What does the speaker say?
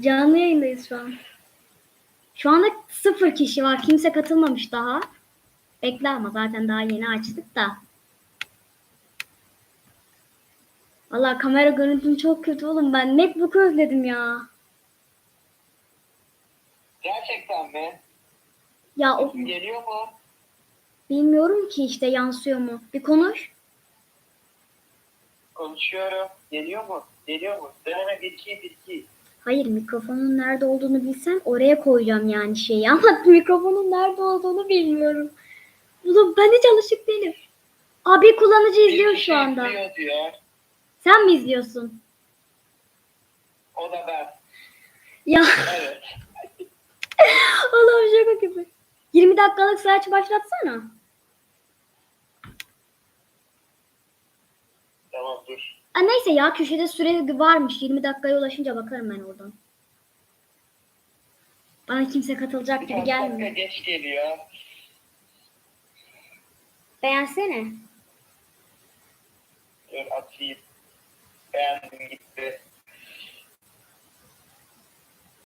Canlı yayındayız şu an. Şu anda sıfır kişi var. Kimse katılmamış daha. Bekle ama zaten daha yeni açtık da. Valla kamera görüntüm çok kötü oğlum. Ben Macbook'u özledim ya. Gerçekten mi? Ya o, Geliyor mu? bilmiyorum ki işte yansıyor mu. Bir konuş. Konuşuyorum. Geliyor mu? Geliyor mu? Deneme 1 2 1 2. Hayır mikrofonun nerede olduğunu bilsem oraya koyacağım yani şeyi ama mikrofonun nerede olduğunu bilmiyorum. Oğlum ben hiç alışık değilim. Abi kullanıcı izliyor şu anda. Sen mi izliyorsun? O da ben. Ya Evet. Allah'ım şaka gibi. 20 dakikalık saç başlatsana. Tamam dur. Ha, neyse ya köşede süre varmış. 20 dakikaya ulaşınca bakarım ben oradan. Bana kimse katılacak gibi gelmiyor. geç geliyor. Beğensene. Dur atayım. Beğendim gitti.